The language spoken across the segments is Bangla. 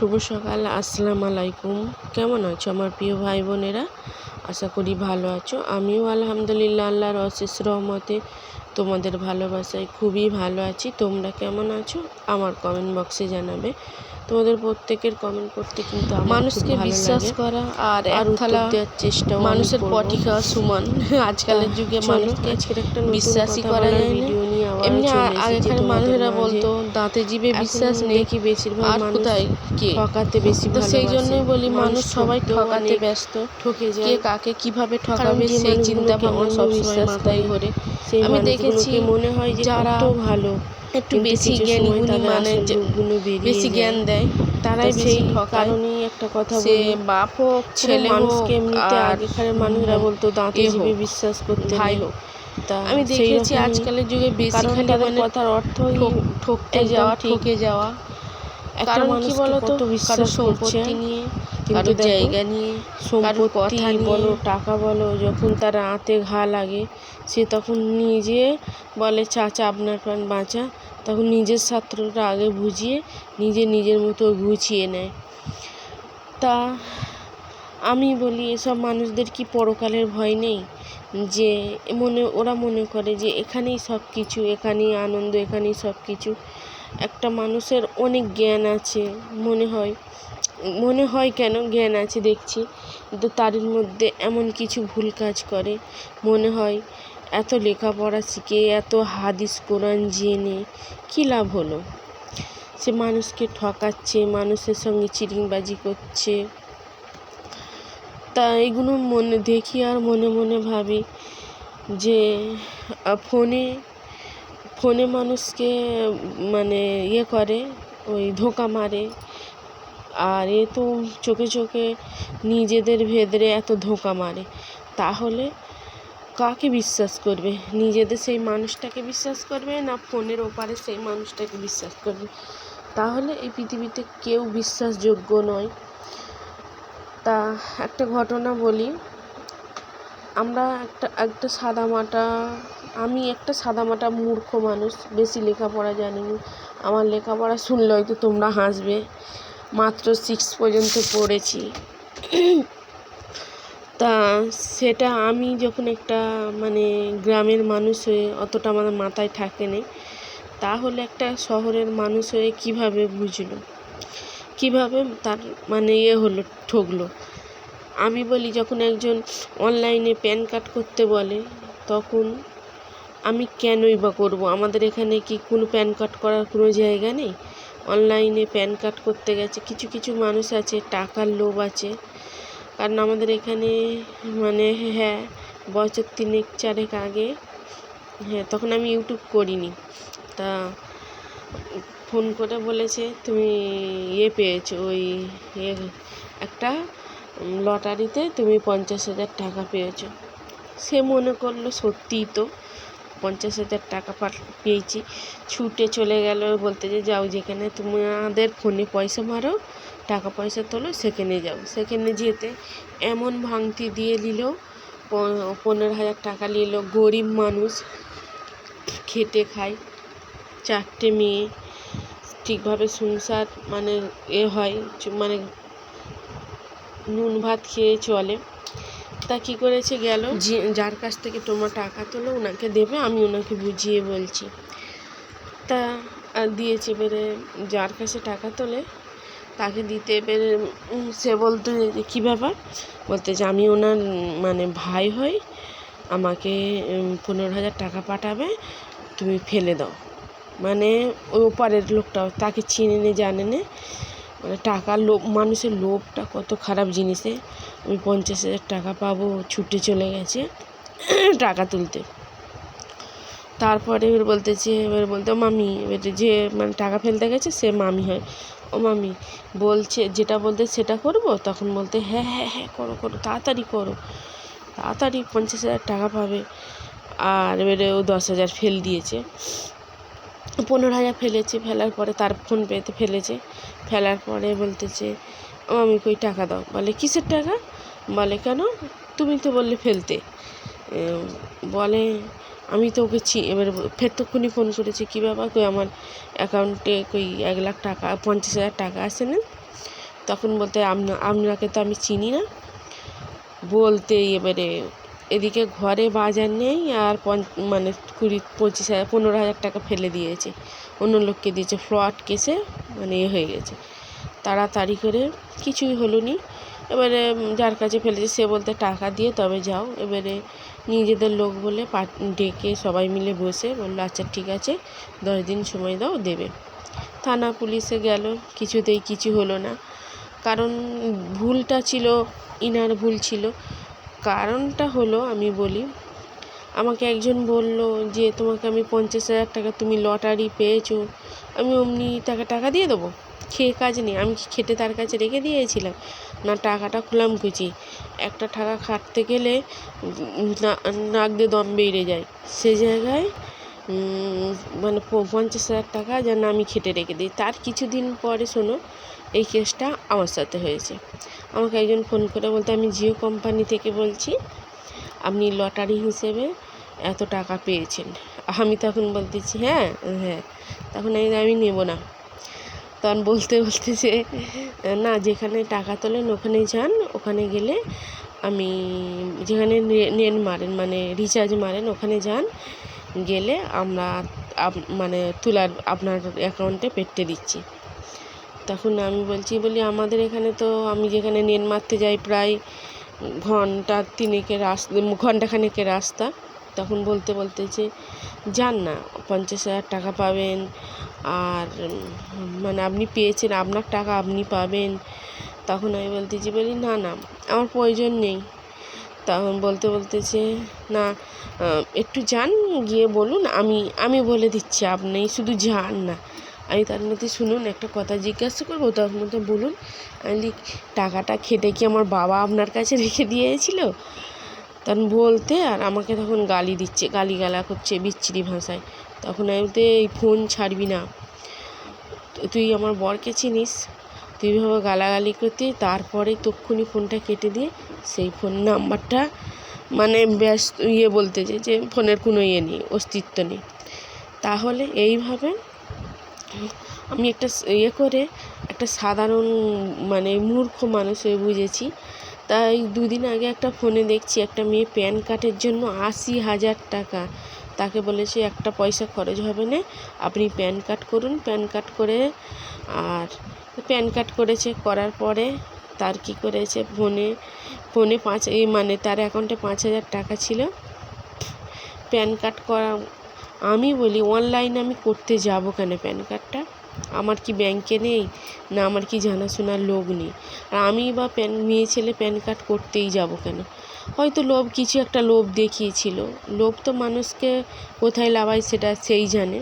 শুভ সকাল, আসসালাম আলাইকুম। কেমন আছো আমার প্রিয় ভাই বোনেরা? আশা করি ভালো আছো। আমিও আলহামদুলিল্লাহ, আল্লাহর অশেষ রহমতে তোমাদের ভালোবাসায় খুবই ভালো আছি। তোমরা কেমন আছো? আমার কমেন্ট বক্সে জানাবে। তোমাদের প্রত্যেকের কমেন্ট করতে কিন্তু মানুষকে বিশ্বাস করা আর আর থালা দেওয়ার চেষ্টা মানুষের পটি খাওয়া সমান। আজকালের যুগে মানুষকে আজকের একটা বিশ্বাসই করা যায় ভিডিও নিয়ে এমনি আগেকার মানুষেরা বলতো দাঁতে জিভে বিশ্বাস নেই কি বেশিরভাগ আর মানুষ কোথায় কে? ঠকাতে বেশি তো সেই। জন্যই বলি মানুষ সবাই ঠকাতে ব্যস্ত। ঠকে যায়। কে কাকে কীভাবে ঠকাবে সেই চিন্তা ভাবনা সবসময় অন্ধবিশ্বাস মাথায় করে, ঘোরে। সেই আমি দেখেছি মনে হয় যে যারা ভালো? একটু বেশি জ্ঞানী গুণী মানে বেশি জ্ঞান দেয় তারাই বেশি সেই কারণেই একটা কথা সে বলি বাপ হোক ছেলে মানুষকে এমনিতে আর আগেকার মানুষরা বলতো দাঁতে এ বিশ্বাস করতে ভাই হোক। তা আমি দেখেছি আজকালের যুগে বেশি খালি মানে কথার অর্থই ঠক- ঠকতে যাওয়া ঠিক। যাওয়া। কারণ কি বলতো? কত কারও বিশ্বাস করছে সম্পত্তি নিয়ে কারও জায়গা নিয়ে সম্পত্তি বলো টাকা বলো যখন তার হাতে ঘা লাগে সে তখন নিজে বলে চাচা আপনার প্রাণ বাঁচা। তখন নিজের ছাত্রটা আগে বুঝিয়ে নিজে নিজের মতো গুছিয়ে নেয়। তা আমি বলি এসব মানুষদের কি পরকালের ভয় নেই? যে মনে ওরা মনে করে যে এখানেই সব কিছু এখানেই আনন্দ এখানেই সব কিছু একটা মানুষের অনেক জ্ঞান আছে, মনে হয়। মনে হয় কেন জ্ঞান আছে দেখছি, কিন্তু তার মধ্যে এমন কিছু ভুল কাজ করে। মনে হয় এত লেখাপড়া শিখে, এত হাদিস, কোরআন জেনে কী লাভ হলো? সে মানুষকে ঠকাচ্ছে, মানুষের সঙ্গে চিটিংবাজি করছে। তা এগুলো মনে, দেখি আর মনে মনে ভাবি যে ফোনে ফোনে মানুষকে মানে ইয়ে করে, ওই ধোঁকা মারে। আর এ তো চোখে চোখে নিজেদের ভেদরে এত ধোঁকা মারে। তাহলে কাকে বিশ্বাস করবে? নিজেদের সেই মানুষটাকে বিশ্বাস করবে না ফোনের ওপারে সেই মানুষটাকে বিশ্বাস করবে? তাহলে এই পৃথিবীতে কেউ বিশ্বাসযোগ্য নয়। তা একটা ঘটনা বলি। আমরা একটা একটা সাদামাটা আমি একটা সাদামাটা মূর্খ মানুষ, বেশি লেখাপড়া জানি না। আমার লেখাপড়া শুনলে হয়তো তোমরা হাসবে। মাত্র সিক্স পর্যন্ত পড়েছি। তা সেটা আমি যখন একটা মানে গ্রামের মানুষ হয়ে অতটা আমাদের মাথায় থাকেনি তাহলে একটা শহরের মানুষ হয়ে কীভাবে বুঝলো? কীভাবে তার মানে ইয়ে হলো, ঠকলো? আমি বলি, যখন একজন অনলাইনে প্যান কার্ড করতে বলে, তখন আমি কেনই বা করব? আমাদের এখানে কি কোনো প্যান কার্ড করার কোনো জায়গা নেই? অনলাইনে প্যান কার্ড করতে গেছে, কিছু কিছু মানুষ আছে, টাকার লোভ আছে। কারণ আমাদের এখানে মানে হ্যাঁ বছর তিনেক, চারেক আগে হ্যাঁ তখন আমি ইউটিউব করিনি। তা ফোন করে বলেছে, তুমি ইয়ে পেয়েছ, ওই ইয়ে একটা লটারিতে তুমি পঞ্চাশ হাজার টাকা পেয়েছ। সে মনে করল সত্যিই তো। পঞ্চাশ হাজার টাকা পেয়েছি। ছুটে চলে গেল, বলতে যে যাও যেখানে তোমাদের ফোনে পয়সা মারো, টাকা পয়সা তোলো, সেখানে যাও। সেখানে যেতে এমন ভাঙতি দিয়ে প- পনেরো হাজার টাকা নিল। গরিব মানুষ খেটে খায়। চারটে মেয়ে ঠিকভাবে সংসার মানে এ হয় মানে নুন ভাত খেয়ে চলে। তা কী করেছে গেল? যার কাছ থেকে তোমার টাকা তোলো, ওনাকে দেবে, আমি ওনাকে বুঝিয়ে বলছি। তা দিয়েছে, এবারে যার কাছে টাকা তোলে, তাকে দিতে এবারে সে বলতো কী ব্যাপার? বলতে যে, আমি ওনার মানে ভাই হই, আমাকে পনেরো হাজার টাকা পাঠাবে, তুমি ফেলে দাও। মানে ওই ওপারের লোকটা তাকে চিনে নে, জানে নে মানে টাকার লোভ, মানুষের লোভটা কত খারাপ জিনিসে। আমি পঞ্চাশ হাজার টাকা পাবো, ছুটে চলে গেছে টাকা তুলতে। তারপরে এবার বলতেছে, এবার বলতে, মামি, এবার যে মানে টাকা ফেলতে গেছে, সে মামি হয়। ও মামি, বলছে, যেটা বলতে সেটা করব? তখন বলতে হ্যাঁ হ্যাঁ হ্যাঁ করো করো, তাড়াতাড়ি করো। তাড়াতাড়ি পঞ্চাশ হাজার টাকা পাবে। আর এবারে ও দশ হাজার ফেল দিয়েছে। পনেরো হাজার ফেলেছে, ফেলার পরে তার ফোন পেতে ফেলেছে। ফেলার পরে বলতেছে আমি কই টাকা দাও? বলে, কিসের টাকা? বলে, কেন? তুমি তো বললে ফেলতে। বলে, আমি তো ওকে চি এবার ফের তক্ষুনি ফোন করেছে, কী ব্যাপার? কই আমার অ্যাকাউন্টে কই এক লাখ টাকা, পঞ্চাশ হাজার টাকা আছে না? তখন বলতে আপনা আপনাকে তো আমি চিনি না। বলতে এবারে এদিকে ঘরে বাজার নেই আর মানে কুড়ি, পঁচিশ হাজার, পনেরো হাজার টাকা ফেলে দিয়েছে। অন্য লোককে দিয়েছে ফ্রড কেসে মানে এ হয়ে গেছে। তাড়াতাড়ি করে কিছুই হলো নি এবারে যার কাছে ফেলেছে, সে বলতে, টাকা দিয়ে তবে যাও। এবারে নিজেদের লোক বলে পা, ডেকে সবাই মিলে বসে বলল আচ্ছা ঠিক আছে, দশ দিন সময় দাও, দেবে। থানা পুলিশে গেল, কিছুতেই কিছু হলো না। কারণ ভুলটা ছিল, ইনার ভুল ছিল। কারণটা হলো, আমি বলি, আমাকে একজন বলল যে, তোমাকে আমি পঞ্চাশ হাজার টাকা তুমি লটারি পেয়েছ, আমি অমনি তাকে টাকা দিয়ে দেবো, খেয়ে কাজ নেই। আমি খেটে তার কাছে রেখে দিয়েছিলাম? না, টাকাটা খুলাম কুচি একটা টাকা খাটতে গেলে নাক দিয়ে দম বেড়ে যায়। সে জায়গায় মানে পঞ্চাশ হাজার টাকা যেন আমি খেটে রেখে দিই। তার কিছুদিন পরে শোনো এই কেসটা আমার সাথে হয়েছে। আমাকে একজন ফোন করে বলতে, আমি জিও কোম্পানি থেকে বলছি, আপনি লটারি হিসেবে এত টাকা পেয়েছেন। আমি তখন বলতেছি হ্যাঁ হ্যাঁ। তখন আমি আমি নেব না। তখন বলতে বলতে যে, না, যেখানে টাকা তোলেন ওখানে যান, ওখানে গেলে আমি যেখানে নে- নেট মারেন মানে রিচার্জ মারেন, ওখানে যান, গেলে আমরা মানে তোলার আপনার অ্যাকাউন্টে পেটতে দিচ্ছি। তখন আমি বলছি, বলি, আমাদের এখানে তো আমি যেখানে নেট মারতে যাই প্রায় ঘণ্টা তিনেকের রাস্তা ঘন্টাখানেকের রাস্তা। তখন বলতে বলতে যে, যান না, পঞ্চাশ হাজার টাকা পাবেন। আর মানে আপনি পেয়েছেন, আপনার টাকা আপনি পাবেন। তখন আমি বলতেছি বলি, না না, আমার প্রয়োজন নেই। তখন বলতে বলতেছে না একটু যান, গিয়ে বলুন, আমি আমি বলে দিচ্ছি, আপনি শুধু যান না। আমি তার মধ্যে শুনুন, একটা কথা জিজ্ঞাসা করব তার মধ্যে বলুন। আমি টাকাটা খেটে কি আমার বাবা আপনার কাছে রেখে দিয়েছিল? তখন বলতে, আর আমাকে তখন গালি দিচ্ছে গালি গালা করছে বিচ্ছিরি ভাষায়। তখন আমি বলতে, এই ফোন ছাড়বি না। তুই আমার বরকে চিনিস? তুই ভাবে গালাগালি করতে, তারপরে তক্ষুনি ফোনটা কেটে দিয়ে সেই ফোন নাম্বারটা মানে ব্যস্ত ইয়ে বলতেছে যে ফোনের কোনো ইয়ে নেই, অস্তিত্ব নেই। তাহলে এইভাবে আমি একটা ইয়ে করে একটা সাধারণ মানে মূর্খ মানুষ হয়ে বুঝেছি। তাই দুদিন আগে একটা ফোনে দেখছি একটা মেয়ে প্যান কার্ডের জন্য আশি হাজার টাকা। তাকে বলেছে একটা পয়সা খরচ হবে না, আপনি প্যান কার্ড করুন, প্যান কার্ড করে আর প্যান কার্ড করেছে, করার পরে তার কি করেছে, ফোনে ফোনে পাঁচ মানে তার অ্যাকাউন্টে পাঁচ হাজার টাকা ছিল। প্যান কার্ড করা আমি বলি অনলাইনে আমি করতে যাব কেন প্যান কার্ডটা? আমার কি ব্যাংকে নেই? না, আমার কি জানাশোনার লোক নেই? আর আমি বা প্যান, মেয়ে ছেলে প্যান কার্ড করতেই যাব কেন? হয়তো লোভ, কিছু একটা লোভ দেখিয়েছিল। লোভ তো মানুষকে কোথায় লাভায় সেটা সেই জানে।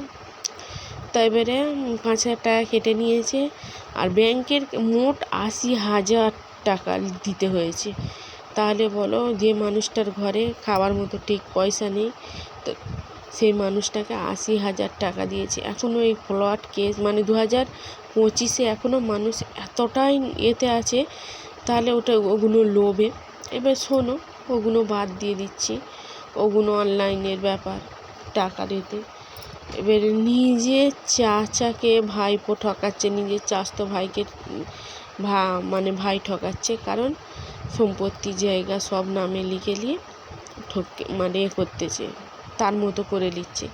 তা এবারে পাঁচ হাজার টাকা কেটে নিয়েছে। আর ব্যাংকের মোট আশি হাজার টাকা দিতে হয়েছে। তাহলে বলো, যে মানুষটার ঘরে খাওয়ার মতো ঠিক পয়সা নেই, তো সেই মানুষটাকে আশি হাজার টাকা দিয়েছে। এখনও এই ফ্লড কেস মানে দু হাজার পঁচিশে এখনও মানুষ এতটাই এতে আছে, তাহলে ওটা ওগুলো লোভে। এবার শোনো, ওগুলো বাদ দিয়ে দিচ্ছি। ওগুলো অনলাইনের ব্যাপার, টাকা দিতে। এবারে নিজের চাচাকে ভাইপো ঠকাচ্ছে নিজের চাচাতো ভাইকে, ভা মানে ভাই ঠকাচ্ছে, কারণ সম্পত্তি জায়গা সব নামে লিখে নিয়ে ঠকে মানে করতেছে। তার মতো করে নিচ্ছে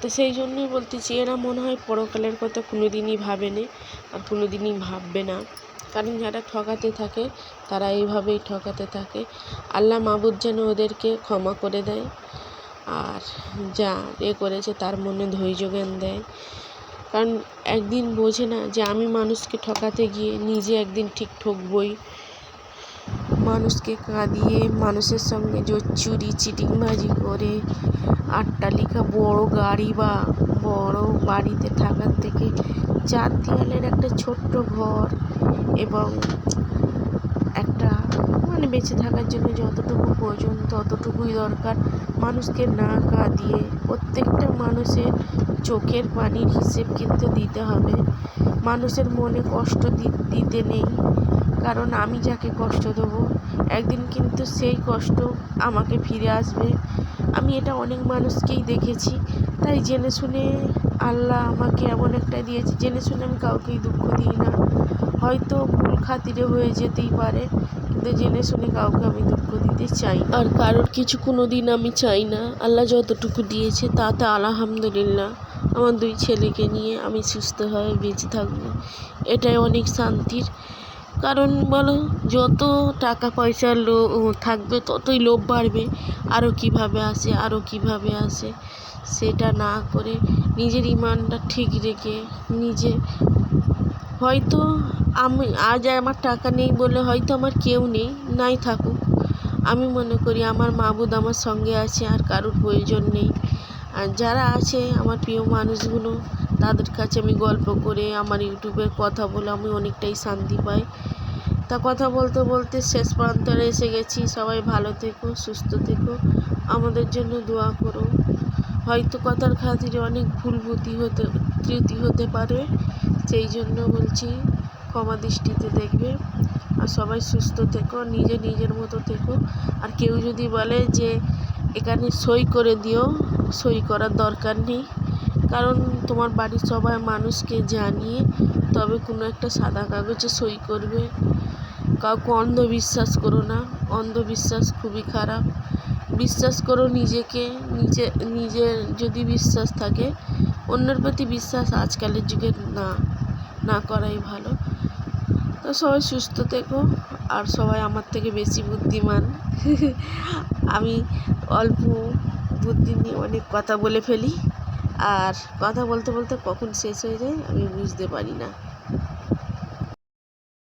তো সেই জন্যই বলতেছি, এরা মনে হয় পরকালের কথা কোনো দিনই ভাবেনি আর কোনো দিনই ভাববে না। কারণ যারা ঠকাতে থাকে, তারা এইভাবেই ঠকাতে থাকে। আল্লাহ মাবুদ যেন ওদেরকে ক্ষমা করে দেয় আর যা এ করেছে তার মনে ধৈর্য জ্ঞান দেয়। কারণ একদিন বোঝে না যে আমি মানুষকে ঠকাতে গিয়ে নিজে একদিন ঠিক ঠকবই। মানুষকে কাঁদিয়ে মানুষের সঙ্গে চুরি চিটিংবাজি করে। আট্টালিকা বড় গাড়ি বা বড় বাড়িতে থাকার থেকে চার দেওয়ালের একটা ছোট্ট ঘর এবং একটা মানে বেঁচে থাকার জন্য যতটুকু প্রয়োজন ততটুকুই দরকার। মানুষকে না কাঁদিয়ে প্রত্যেকটা মানুষের চোখের পানির হিসেব কিন্তু দিতে হবে। মানুষের মনে কষ্ট দিতে নেই। কারণ আমি যাকে কষ্ট দেবো একদিন কিন্তু সেই কষ্ট আমাকে ফিরে আসবে। আমি এটা অনেক মানুষকেই দেখেছি। তাই জেনে শুনে আল্লাহ আমাকে এমন একটা দিয়েছে, জেনে শুনে আমি কাউকেই দুঃখ দিই না। হয়তো ভুল খাতিরে হয়ে যেতেই পারে, কিন্তু জেনে শুনে কাউকে আমি দুঃখ দিতে চাই আর কারোর কিছু কোনো দিন আমি চাই না। আল্লাহ যতটুকু দিয়েছে তাতে আলহামদুলিল্লাহ আমার দুই ছেলেকে নিয়ে আমি সুস্থভাবে বেঁচে থাকব। এটাই অনেক শান্তির। কারণ বলো, যত টাকা পয়সার লো থাকবে ততই লোভ বাড়বে। আরও কীভাবে আসে আরও কীভাবে আসে, সেটা না করে নিজের ইমানটা ঠিক রেখে নিজে, হয়তো আমি, আজ আমার টাকা নেই বলে হয়তো আমার কেউ নেই, নাই থাকুক। আমি মনে করি আমার মাবুদ আমার সঙ্গে আছে, আর কারোর প্রয়োজন নেই। আর যারা আছে, আমার প্রিয় মানুষগুলো, তাদের কাছে আমি গল্প করে, আমার ইউটিউবের কথা বলে আমি অনেকটাই শান্তি পাই। তা কথা বলতে বলতে শেষ প্রান্তরে এসে গেছি। সবাই ভালো থেকো, সুস্থ থেকো। আমাদের জন্য দোয়া করো। হয়তো কথার খাতিরে অনেক ভুল বুদ্ধি হতে, ত্রুটি হতে পারে, সেই জন্য বলছি, ক্ষমা দৃষ্টিতে দেখবে। আর সবাই সুস্থ থেকো, নিজে নিজের মতো থেকো। আর কেউ যদি বলে যে, এখানে সই করে দিও, সই করার দরকার নেই। কারণ তোমার বাড়ির সবাই মানুষকে জানিয়ে তবে কোনো একটা সাদা কাগজে সই করবে। কাউকে অন্ধবিশ্বাস করো না। অন্ধবিশ্বাস খুবই খারাপ। বিশ্বাস করো নিজেকে, নিজে, নিজের যদি বিশ্বাস থাকে, অন্যের প্রতি বিশ্বাস আজকালের যুগে না না করাই ভালো। তো সবাই সুস্থ থেকো, আর সবাই আমার থেকে বেশি বুদ্ধিমান। আমি অল্প বুদ্ধি নিয়ে অনেক কথা বলে ফেলি, আর কথা বলতে বলতে কখন শেষ হয়ে যায় আমি বুঝতে পারি না।